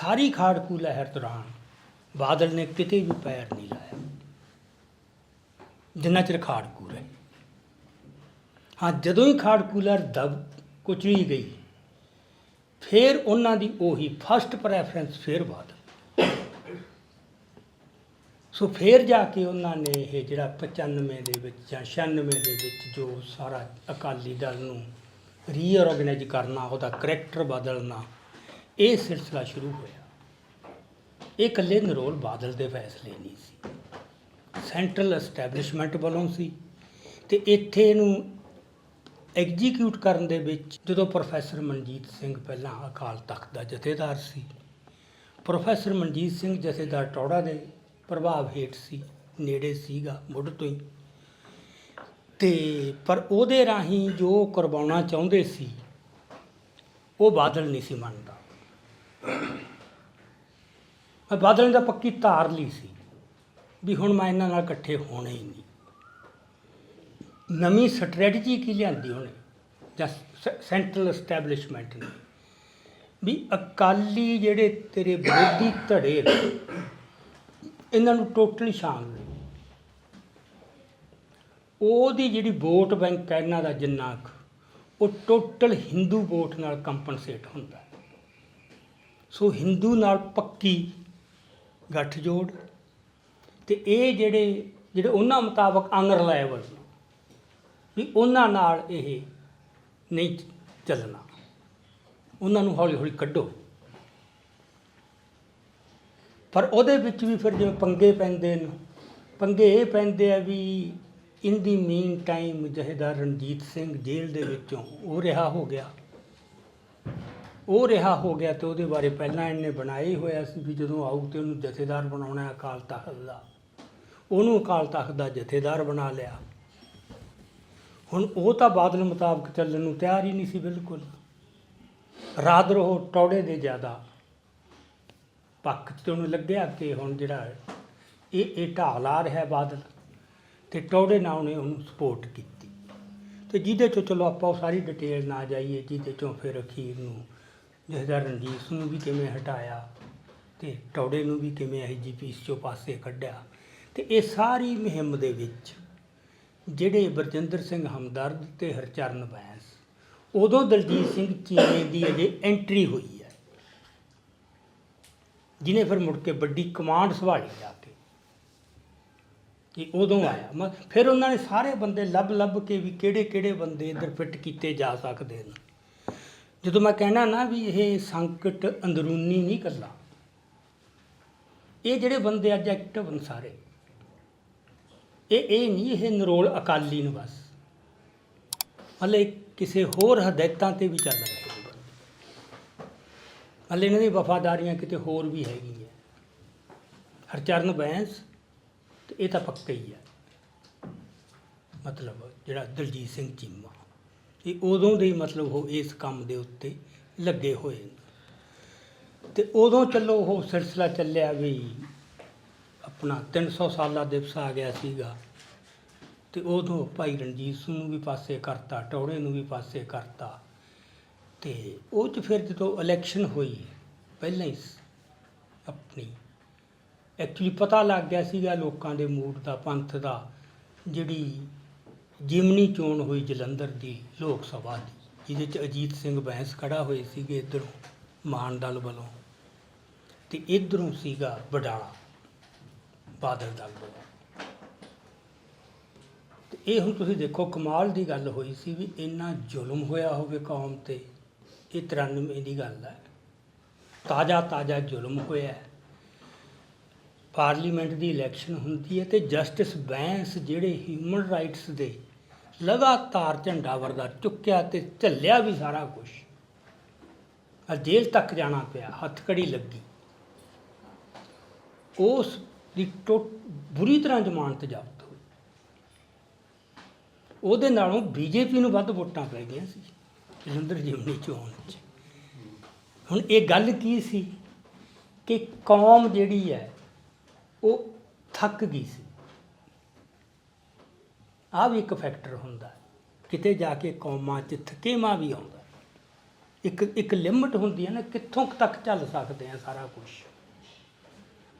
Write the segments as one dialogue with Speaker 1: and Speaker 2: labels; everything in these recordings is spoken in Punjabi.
Speaker 1: ਸਾਰੀ ਖਾੜਕੂ ਲਹਿਰ ਦੌਰਾਨ ਬਾਦਲ ਨੇ ਕਿਤੇ ਵੀ ਪੈਰ ਨਹੀਂ ਲਾਇਆ। ਜਿੰਨਾ ਚਿਰ ਖਾੜਕੂ ਰਹੇ। ਹਾਂ, ਜਦੋਂ ਹੀ ਖਾੜਕੂ ਲਹਿਰ ਦਬ ਕੁਚਲੀ ਗਈ, ਫਿਰ ਉਹਨਾਂ ਦੀ ਉਹੀ ਫਸਟ ਪ੍ਰੈਫਰੈਂਸ ਫਿਰ ਬਾਦਲ। ਸੋ ਫਿਰ ਜਾ ਕੇ ਉਹਨਾਂ ਨੇ ਇਹ ਜਿਹੜਾ 95 ਦੇ ਵਿੱਚ ਜਾਂ 96 ਦੇ ਵਿੱਚ ਜੋ ਸਾਰਾ ਅਕਾਲੀ ਦਲ ਨੂੰ ਰੀਆਰਗੇਨਾਈਜ਼ ਕਰਨਾ, ਉਹਦਾ ਕਰੈਕਟਰ ਬਦਲਣਾ ਇਹ ਸਿਲਸਿਲਾ ਸ਼ੁਰੂ ਹੋਇਆ। ਇਹ ਇਕੱਲੇ ਨਰੋਲ ਬਾਦਲ ਦੇ ਫੈਸਲੇ ਨਹੀਂ ਸੀ। ਸੈਂਟਰਲ ਐਸਟੈਬਲਿਸ਼ਮੈਂਟ ਵੱਲੋਂ ਸੀ ਤੇ ਇੱਥੇ ਇਹਨੂੰ ਐਗਜ਼ੀਕਿਊਟ ਕਰਨ ਦੇ ਵਿੱਚ ਜਦੋਂ ਪ੍ਰੋਫੈਸਰ ਮਨਜੀਤ ਸਿੰਘ ਪਹਿਲਾਂ ਅਕਾਲ ਤਖਤ ਦਾ ਜਥੇਦਾਰ ਸੀ, ਪ੍ਰੋਫੈਸਰ ਮਨਜੀਤ ਸਿੰਘ ਜਥੇਦਾਰ ਟੌੜਾ ਦੇ ਪ੍ਰਭਾਵ ਹੇਠ ਸੀ, ਨੇੜੇ ਸੀਗਾ ਮੁੱਢ ਤੋਂ ਹੀ। ਤੇ ਪਰ ਉਹਦੇ ਰਾਹੀਂ ਜੋ ਕਰਵਾਉਣਾ ਚਾਹੁੰਦੇ ਸੀ, ਉਹ ਬਾਦਲ ਨਹੀਂ ਸੀ ਮੰਨਦਾ। ਮੈਂ ਬਾਦਲ ਨੇ ਤਾਂ ਪੱਕੀ ਧਾਰ ਲਈ ਸੀ ਵੀ ਹੁਣ ਮੈਂ ਇਹਨਾਂ ਨਾਲ ਇਕੱਠੇ ਹੋਣੇ ਹੀ ਨਹੀਂ। ਨਵੀਂ ਸਟ੍ਰੈਟਜੀ ਕੀ ਲਿਆਂਦੀ ਉਹਨੇ? ਜਾਂ ਸੈਂਟਰਲ ਐਸਟੈਬਲਿਸ਼ਮੈਂਟ ਨੇ? ਵੀ ਅਕਾਲੀ ਜਿਹੜੇ ਤੇਰੇ ਵਿਰੋਧੀ ਧੜੇ ਨੇ, ਇਹਨਾਂ ਨੂੰ ਟੋਟਲੀ ਸ਼ਾਮ ਲਈ ਉਹਦੀ ਜਿਹੜੀ ਵੋਟ ਬੈਂਕ ਹੈ, ਇਹਨਾਂ ਦਾ ਜਿੰਨਾ ਕੁ, ਉਹ ਟੋਟਲ ਹਿੰਦੂ ਵੋਟ ਨਾਲ ਕੰਪਨਸੇਟ ਹੁੰਦਾ ਸੋ ਹਿੰਦੂ ਨਾਲ ਪੱਕੀ ਗੱਠਜੋੜ ਤੇ ਇਹ ਜਿਹੜੇ ਜਿਹੜੇ ਉਹਨਾਂ ਮੁਤਾਬਕ ਅਨਰਲਾਇਬਲ ਵੀ ਉਹਨਾਂ ਨਾਲ ਇਹ ਨਹੀਂ ਚੱਲਣਾ। ਉਹਨਾਂ ਨੂੰ ਹੌਲੀ ਹੌਲੀ ਕੱਢੋ। ਪਰ ਉਹਦੇ ਵਿੱਚ ਵੀ ਫਿਰ ਜਿਵੇਂ ਪੰਗੇ ਪੈਂਦੇ ਨੇ, ਪੰਗੇ ਇਹ ਪੈਂਦੇ ਆ ਵੀ ਇਨ ਦੀ ਮੀਨ ਟਾਈਮ ਜਹੇਦਾਰ ਰਣਜੀਤ ਸਿੰਘ ਜੇਲ੍ਹ ਦੇ ਵਿੱਚੋਂ ਉਹ ਰਿਹਾ ਹੋ ਗਿਆ। ਉਹ ਰਿਹਾ ਹੋ ਗਿਆ ਤੇ ਉਹਦੇ ਬਾਰੇ ਪਹਿਲਾਂ ਇਹਨੇ ਬਣਾਇਆ ਹੀ ਹੋਇਆ ਸੀ ਵੀ ਜਦੋਂ ਆਊ ਤੇ ਉਹਨੂੰ ਜਥੇਦਾਰ ਬਣਾਉਣਾ ਅਕਾਲ ਤਖਤ ਦਾ। ਉਹਨੂੰ ਅਕਾਲ ਤਖਤ ਦਾ ਜਥੇਦਾਰ ਬਣਾ ਲਿਆ। ਹੁਣ ਉਹ ਤਾਂ ਬਾਦਲ ਮੁਤਾਬਕ ਚੱਲਣ ਨੂੰ ਤਿਆਰ ਹੀ ਨਹੀਂ ਸੀ ਬਿਲਕੁਲ। ਰਾਤ ਰੋ ਟੌੜੇ ਦੇ ਜ਼ਿਆਦਾ। ਪੱਖ 'ਚ ਤੇ ਉਹਨੂੰ ਲੱਗਿਆ ਕਿ ਹੁਣ ਜਿਹੜਾ ਇਹ ਇਹ ਢਾਲ ਆ ਰਿਹਾ ਬਾਦਲ ਤੇ ਟੌੜੇ ਨਾਲ ਉਹਨੇ ਉਹਨੂੰ ਸਪੋਰਟ ਕੀਤੀ। ਤੇ ਜਿਹਦੇ ਚੋਂ ਚਲੋ ਆਪਾਂ ਉਹ ਸਾਰੀ ਡਿਟੇਲ ਨਾ ਜਾਈਏ, ਜਿਹਦੇ ਚੋਂ ਫਿਰ ਅਖੀਰ ਨੂੰ ਜਹਦਾਰ ਰਣਜੀਤ ਸਿੰਘ ਨੂੰ ਵੀ ਕਿਵੇਂ ਹਟਾਇਆ ਤੇ ਟੌੜੇ ਨੂੰ ਵੀ ਕਿਵੇਂ ਐਜੀਪੀਸ ਚੋਂ ਪਾਸੇ ਕੱਢਿਆ ਤੇ ਇਹ ਸਾਰੀ ਮੁਹਿੰਮ ਦੇ ਵਿੱਚ ਜਿਹੜੇ ਬਰਜਿੰਦਰ ਸਿੰਘ ਹਮਦਰਦ ਤੇ ਹਰਚਰਨ ਬੈਂਸ, ਉਦੋਂ ਦਲਜੀਤ ਸਿੰਘ ਚੀਮੇ ਦੀ ਅਜੇ ਐਂਟਰੀ ਹੋਈ ਹੈ। ਜਿਹਨੇ ਫਿਰ ਮੁੜ ਕੇ ਵੱਡੀ ਕਮਾਂਡ ਸੰਭਾਲੀ ਜਾ ਕੇ। ਕਿ ਉਦੋਂ ਆਇਆ। ਮ, ਫਿਰ ਉਹਨਾਂ ਨੇ ਸਾਰੇ ਬੰਦੇ ਲੱਭ ਲੱਭ ਕੇ ਵੀ ਕਿਹੜੇ ਕਿਹੜੇ ਬੰਦੇ ਇੱਧਰ ਫਿੱਟ ਕੀਤੇ ਜਾ ਸਕਦੇ ਨੇ। ਜਦੋਂ ਮੈਂ ਕਹਿਣਾ ਨਾ ਵੀ ਇਹ ਸੰਕਟ ਅੰਦਰੂਨੀ ਨਹੀਂ ਕੱਲਾ ਇਹ ਜਿਹੜੇ ਬੰਦੇ ਅੱਜ ਐਕਟਿਵ ਨੇ ਸਾਰੇ, ਇਹ ਇਹ ਨਹੀਂ, ਇਹ ਨਰੋਲ ਅਕਾਲੀ ਨੂੰ ਬਸ। ਹਲੇ ਕਿਸੇ ਹੋਰ ਹਦਾਇਤਾਂ ਤੇ ਵੀ ਚੱਲ ਰਹੇ ਨੇ ਹਲੇ ਇਹਨਾਂ ਦੀ ਵਫਾਦਾਰੀਆਂ ਕਿਤੇ ਹੋਰ ਵੀ ਹੈਗੀਆਂ ਹਰਚਰਨ ਬੈਂਸ ਤੇ ਇਹ ਤਾਂ ਪੱਕਾ ਹੀ ਹੈ। ਮਤਲਬ ਜਿਹੜਾ ਦਲਜੀਤ ਸਿੰਘ ਚੀਮਾ। ਇਹ ਉਦੋਂ ਦੇ ਹੀ ਮਤਲਬ ਉਹ ਇਸ ਕੰਮ ਦੇ ਉੱਤੇ ਲੱਗੇ ਹੋਏ ਨੇ। ਤੇ ਉਦੋਂ ਚੱਲੋ ਉਹ ਸਿਲਸਿਲਾ ਚੱਲਿਆ ਵੀ ਆਪਣਾ 300 ਸਾਲਾ ਦਿਵਸ ਆ ਗਿਆ ਸੀਗਾ। ਤੇ ਉਦੋਂ ਭਾਈ ਰਣਜੀਤ ਸਿੰਘ ਨੂੰ ਵੀ ਪਾਸੇ ਕਰਤਾ ਟੌੜੇ ਨੂੰ ਵੀ ਪਾਸੇ ਕਰਤਾ। ਤੇ ਉਹ ਚ ਫਿਰ ਜਦੋਂ ਇਲੈਕਸ਼ਨ ਹੋਈ, ਪਹਿਲਾਂ ਹੀ ਆਪਣੀ ਐਕਚੁਅਲੀ ਪਤਾ ਲੱਗ ਗਿਆ ਸੀਗਾ ਲੋਕਾਂ ਦੇ ਮੂਡ ਦਾ, ਪੰਥ ਦਾ, ਜਿਹੜੀ ਜਿਮਨੀ ਚੋਣ ਹੋਈ ਜਲੰਧਰ ਦੀ ਲੋਕ ਸਭਾ ਦੀ, ਜਿਹਦੇ ਚ ਅਜੀਤ ਸਿੰਘ ਬੈਂਸ ਖੜਾ ਹੋਏ ਸੀਗੇ ਇੱਧਰੋਂ ਮਾਨ ਦਲ ਵੱਲੋਂ ਤੇ ਇੱਧਰੋਂ ਸੀਗਾ ਬਡਾਲਾ ਬਾਦਲ ਦਲ ਵੱਲੋਂ। ਤੇ ਇਹ ਹੁਣ ਤੁਸੀਂ ਦੇਖੋ, ਕਮਾਲ ਦੀ ਗੱਲ ਹੋਈ ਸੀ ਵੀ ਇੰਨਾ ਜ਼ੁਲਮ ਹੋਇਆ ਹੋਵੇ ਕੌਮ ਤੇ, ਇਹ 93 ਦੀ ਗੱਲ ਹੈ। ਤਾਜ਼ਾ ਤਾਜ਼ਾ ਜ਼ੁਲਮ ਹੋਇਆ ਪਾਰਲੀਮੈਂਟ ਦੀ ਇਲੈਕਸ਼ਨ ਹੁੰਦੀ ਹੈ ਤੇ ਜਸਟਿਸ ਬੈਂਸ ਜਿਹੜੇ ਹਿਊਮਨ ਰਾਈਟਸ ਦੇ ਲਗਾਤਾਰ ਝੰਡਾ ਵਰਗਾ ਚੁੱਕਿਆ ਤੇ ਝੱਲਿਆ ਵੀ ਸਾਰਾ ਕੁਝ ਆ ਜੇਲ੍ਹ ਤੱਕ ਜਾਣਾ ਪਿਆ ਹੱਥਕੜੀ ਲੱਗੀ। ਉਸ ਦੀ ਟੋ ਬੁਰੀ ਤਰ੍ਹਾਂ ਜ਼ਮਾਨਤ ਜ਼ਬਤ ਹੋਈ। ਉਹਦੇ ਨਾਲੋਂ ਬੀਜੇਪੀ ਨੂੰ ਵੱਧ ਵੋਟਾਂ ਪੈ ਗਈਆਂ ਸੀ, ਜਲੰਧਰ ਜਿਮਨੀ ਚੋਣ 'ਚ। ਹੁਣ ਇਹ ਗੱਲ ਕੀ ਸੀ ਕਿ ਕੌਮ ਜਿਹੜੀ ਹੈ, ਉਹ ਥੱਕ ਗਈ ਸੀ। ਆ ਵੀ ਇੱਕ ਫੈਕਟਰ ਹੁੰਦਾ ਕਿਤੇ ਜਾ ਕੇ ਕੌਮਾਂ 'ਚ ਥਕੇਵਾਂ ਵੀ ਆਉਂਦਾ ਇੱਕ ਇੱਕ ਲਿਮਟ ਹੁੰਦੀ ਹੈ ਨਾ, ਕਿੱਥੋਂ ਤੱਕ ਚੱਲ ਸਕਦੇ ਆ ਸਾਰਾ ਕੁਝ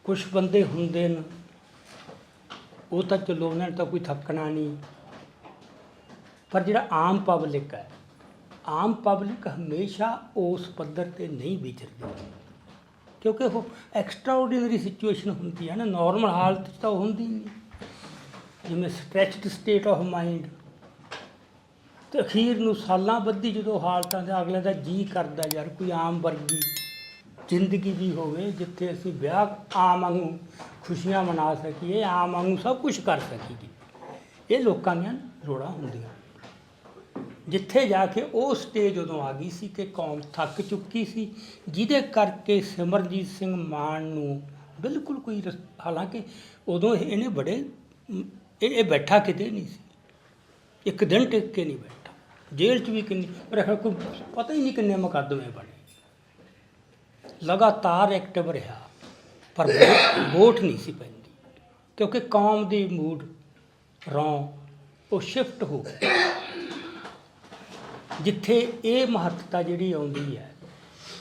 Speaker 1: ਕੁਝ ਬੰਦੇ ਹੁੰਦੇ ਨੇ, ਉਹ ਤਾਂ ਚਲੋ ਉਹਨਾਂ ਨੇ ਤਾਂ ਕੋਈ ਥੱਕਣਾ ਨਹੀਂ। ਪਰ ਜਿਹੜਾ ਆਮ ਪਬਲਿਕ ਹੈ, ਆਮ ਪਬਲਿਕ ਹਮੇਸ਼ਾ ਉਸ ਪੱਧਰ ਤੇ ਨਹੀਂ ਵਿਚਰਦੀ। ਕਿਉਂਕਿ ਉਹ ਐਕਸਟਰਾਆਰਡੀਨਰੀ ਸਿਚੁਏਸ਼ਨ ਹੁੰਦੀ ਹੈ ਨਾ ਨਾਰਮਲ ਹਾਲਤ 'ਚ ਤਾਂ ਉਹ ਹੁੰਦੀ ਨਹੀਂ। ਜਿਵੇਂ ਸਟ੍ਰੈਚਡ ਸਟੇਟ ਆਫ ਮਾਈਂਡ ਤੇ ਅਖੀਰ ਨੂੰ ਸਾਲਾਂ ਬੱਧੀ ਜਦੋਂ ਹਾਲਤਾਂ ਦੇ ਅਗਲੇ ਦਾ ਜੀ ਕਰਦਾ ਯਾਰ, ਕੋਈ ਆਮ ਵਰਗੀ ਜ਼ਿੰਦਗੀ ਵੀ ਹੋਵੇ ਜਿੱਥੇ ਅਸੀਂ ਵਿਆਹ ਆਮ ਵਾਂਗੂ ਖੁਸ਼ੀਆਂ ਮਨਾ ਸਕੀਏ, ਆਮ ਵਾਂਗੂ ਸਭ ਕੁਝ ਕਰ ਸਕੀਏ। ਇਹ ਲੋਕਾਂ ਦੀਆਂ ਲੋੜਾਂ ਹੁੰਦੀਆਂ। ਜਿੱਥੇ ਜਾ ਕੇ ਉਹ ਸਟੇਜ ਉਦੋਂ ਆ ਗਈ ਸੀ ਕਿ ਕੌਮ ਥੱਕ ਚੁੱਕੀ ਸੀ, ਜਿਹਦੇ ਕਰਕੇ ਸਿਮਰਜੀਤ ਸਿੰਘ ਮਾਨ ਨੂੰ ਬਿਲਕੁਲ ਕੋਈ ਰਸ- ਹਾਲਾਂਕਿ ਉਦੋਂ ਇਹਨੇ ਬੜੇ ਇਹ ਇਹ ਬੈਠਾ ਕਿਤੇ ਨਹੀਂ ਸੀ। ਇੱਕ ਦਿਨ ਟਿਕ ਕੇ ਨਹੀਂ ਬੈਠਾ। ਜੇਲ੍ਹ 'ਚ ਵੀ ਕਿੰਨੀ ਪਰ ਕੋਈ ਪਤਾ ਹੀ ਨਹੀਂ ਕਿੰਨੇ ਮੁਕੱਦਮੇ ਬਣੇ। ਲਗਾਤਾਰ ਐਕਟਿਵ ਰਿਹਾ। ਪਰ ਵੋਟ- ਵੋਟ ਨਹੀਂ ਸੀ ਪੈਂਦੀ। ਕਿਉਂਕਿ ਕੌਮ ਦੀ ਮੂਡ ਰੌਂ, ਉਹ ਸ਼ਿਫਟ ਹੋ ਗਈ। ਜਿੱਥੇ ਇਹ ਮਹੱਤਤਾ ਜਿਹੜੀ ਆਉਂਦੀ ਹੈ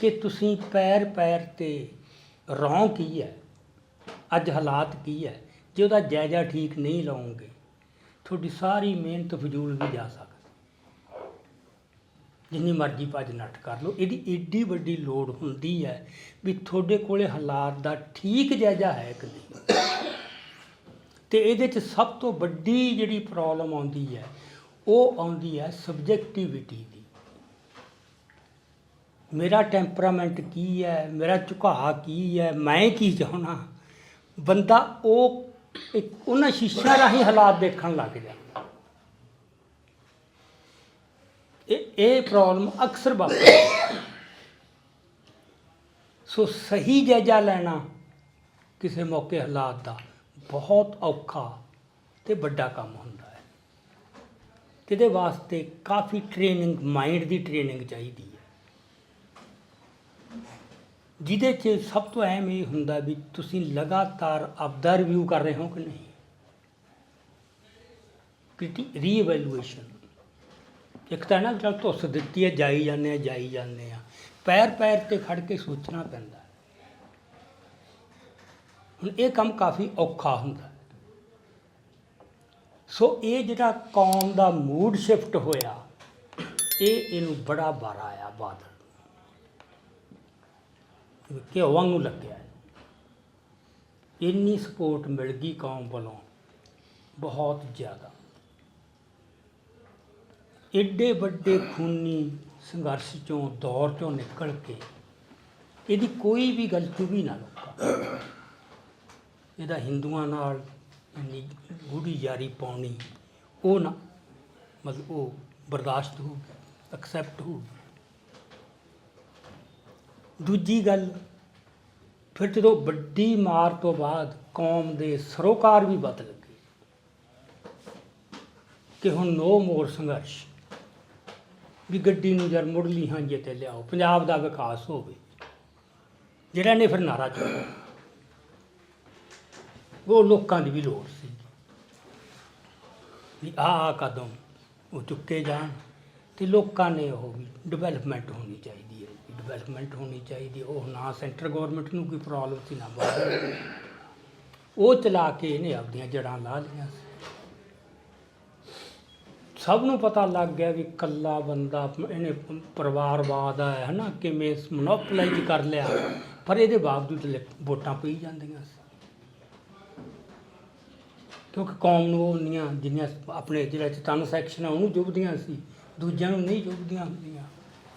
Speaker 1: ਕਿ ਤੁਸੀਂ ਪੈਰ ਪੈਰ ਤੇ ਰੌਂ ਕੀ ਹੈ? ਅੱਜ ਹਾਲਾਤ ਕੀ ਹੈ? ਜੇ ਉਹਦਾ ਜਾਇਜ਼ਾ ਠੀਕ ਨਹੀਂ ਲਾਉਂਗੇ, ਤੁਹਾਡੀ ਸਾਰੀ ਮਿਹਨਤ ਫਜ਼ੂਲ ਵੀ ਜਾ ਸਕਦੀ। ਜਿੰਨੀ ਮਰਜ਼ੀ ਭੱਜ ਨੱਠ ਕਰ ਲਓ, ਇਹਦੀ ਏਡੀ ਵੱਡੀ ਲੋੜ ਹੁੰਦੀ ਹੈ ਵੀ ਤੁਹਾਡੇ ਕੋਲੇ ਹਾਲਾਤ ਦਾ ਠੀਕ ਜਾਇਜ਼ਾ ਹੈ ਕਿ ਨਹੀਂ। ਤੇ ਇਹਦੇ 'ਚ ਸਭ ਤੋਂ ਵੱਡੀ ਜਿਹੜੀ ਪ੍ਰੋਬਲਮ ਆਉਂਦੀ ਹੈ, ਉਹ ਆਉਂਦੀ ਹੈ ਸਬਜੈਕਟਿਵਿਟੀ ਦੀ। ਮੇਰਾ ਟੈਂਪਰਾਮੈਂਟ ਕੀ ਹੈ, ਮੇਰਾ ਝੁਕਾਅ ਕੀ ਹੈ, ਮੈਂ ਕੀ ਚਾਹਣਾ ਬੰਦਾ ਉਹ ਇੱਕ ਉਹਨਾਂ ਸ਼ੀਸ਼ਿਆਂ ਰਾਹੀਂ ਹਾਲਾਤ ਦੇਖਣ ਲੱਗ ਜਾਂਦਾ ਇਹ ਇਹ ਪ੍ਰੋਬਲਮ ਅਕਸਰ ਵਾਪਰਦੀ ਸੋ ਸਹੀ ਜਾਇਜ਼ਾ ਲੈਣਾ ਕਿਸੇ ਮੌਕੇ ਹਾਲਾਤ ਦਾ ਬਹੁਤ ਔਖਾ ਤੇ ਵੱਡਾ ਕੰਮ ਹੁੰਦਾ ਹੈ। ਜਿਹਦੇ ਵਾਸਤੇ ਕਾਫੀ ਟ੍ਰੇਨਿੰਗ ਮਾਈਂਡ ਦੀ ਟ੍ਰੇਨਿੰਗ ਚਾਹੀਦੀ ਹੈ। ਜਿਹਦੇ 'ਚ ਸਭ ਤੋਂ ਅਹਿਮ ਇਹ ਹੁੰਦਾ ਵੀ ਤੁਸੀਂ ਲਗਾਤਾਰ ਆਪਦਾ ਰਿਵਿਊ ਕਰ ਰਹੇ ਹੋ ਕਿ ਨਹੀਂ? ਕ੍ਰਿਟੀ ਰੀਇਵੈਲੂਏਸ਼ਨ ਇੱਕ ਤਾਂ ਨਾ ਜਦ ਧੁੱਸ ਦਿੱਤੀ ਹੈ, ਜਾਈ ਜਾਂਦੇ ਆ ਜਾਈ ਜਾਂਦੇ ਆ ਪੈਰ ਪੈਰ ਤੇ ਖੜ ਕੇ ਸੋਚਣਾ ਪੈਂਦਾ ਹੁਣ ਇਹ ਕੰਮ ਕਾਫੀ ਔਖਾ ਹੁੰਦਾ ਸੋ ਇਹ ਜਿਹੜਾ ਕੌਮ ਦਾ ਮੂਡ ਸ਼ਿਫਟ ਹੋਇਆ, ਇਹ ਇਹਨੂੰ ਬੜਾ ਬਾਰਾ ਆਇਆ, ਬਾਦਲ। ਨੂੰ ਲੱਗਿਆ ਇੰਨੀ ਸਪੋਰਟ ਮਿਲ ਗਈ ਕੌਮ ਵੱਲੋਂ, ਬਹੁਤ ਜ਼ਿਆਦਾ। ਏਡੇ ਵੱਡੇ ਖੂਨੀ ਸੰਘਰਸ਼ ਚੋਂ, ਦੌਰ ਚੋਂ ਨਿਕਲ ਕੇ ਇਹਦੀ ਕੋਈ ਵੀ ਗੱਲ ਚੁਭੀ ਨਾ ਲੋਕਾਂ ਇਹਦਾ ਹਿੰਦੂਆਂ ਨਾਲ ਇੰਨੀ ਗੂੜੀ ਯਾਰੀ ਪਾਉਣੀ, ਉਹ ਨਾ, ਮਤਲਬ ਉਹ ਬਰਦਾਸ਼ਤ ਹੋ ਐਕਸੈਪਟ ਹੋ ਦੂਜੀ ਗੱਲ, ਫਿਰ ਜਦੋਂ ਵੱਡੀ ਮਾਰ ਤੋਂ ਬਾਅਦ ਕੌਮ ਦੇ ਸਰੋਕਾਰ ਵੀ ਬਦਲ ਗਏ ਕਿ ਹੁਣ ਨੋ ਮੋਰ ਸੰਘਰਸ਼, ਵੀ ਗੱਡੀ ਨੂੰ ਜਰ ਮੁੜਲੀ ਹਾਂਜੇ ਤੇ ਲਿਆਓ, ਪੰਜਾਬ ਦਾ ਵਿਕਾਸ ਹੋਵੇ, ਜਿਹੜਾ ਨੇ ਫਿਰ ਨਾਰਾ ਚੁੱਕਿਆ ਉਹ ਲੋਕਾਂ ਦੀ ਵੀ ਲੋੜ ਸੀ ਵੀ ਆਹ ਕਦਮ ਉਹ ਚੁੱਕੇ ਜਾਣ। ਤੇ ਲੋਕਾਂ ਨੇ ਉਹ ਵੀ ਡਿਵੈਲਪਮੈਂਟ ਹੋਣੀ ਚਾਹੀਦੀ ਹੈ। ਡਿਵੈਲਪਮੈਂਟ ਹੋਣੀ ਚਾਹੀਦੀ ਹੈ। ਉਹ ਨਾ ਸੈਂਟਰ ਗਵਰਨਮੈਂਟ ਨੂੰ ਕੋਈ ਪ੍ਰੋਬਲਮ ਸੀ, ਨਾ ਬਾਹਰ ਉਹ ਚਲਾ ਕੇ ਇਹਨੇ ਆਪਦੀਆਂ ਜੜਾਂ ਲਾ ਲਈਆਂ ਸੀ। ਸਭ ਨੂੰ ਪਤਾ ਲੱਗ ਗਿਆ ਵੀ ਕੱਲਾ ਬੰਦਾ ਇਹਨੇ ਪ- ਪਰਿਵਾਰਵਾਦ ਹੈ ਨਾ, ਕਿਵੇਂ ਮੋਨੋਪਲਾਈਜ਼ ਕਰ ਲਿਆ। ਪਰ ਇਹਦੇ ਬਾਵਜੂਦ ਵੋਟਾਂ ਪਈ ਜਾਂਦੀਆਂ ਸੀ। ਕਿਉਂਕਿ ਕੌਮ ਨੂੰ ਉਹ ਉਨੀਆਂ ਜਿੰਨੀਆਂ ਆਪਣੇ ਜਿਹੜਾ ਚਤਨ ਸੈਕਸ਼ਨ ਆ, ਉਹਨੂੰ ਜੁਬਦੀਆਂ ਸੀ। ਦੂਜਿਆਂ ਨੂੰ ਨਹੀਂ ਚੁੱਭਦੀਆਂ ਹੁੰਦੀਆਂ।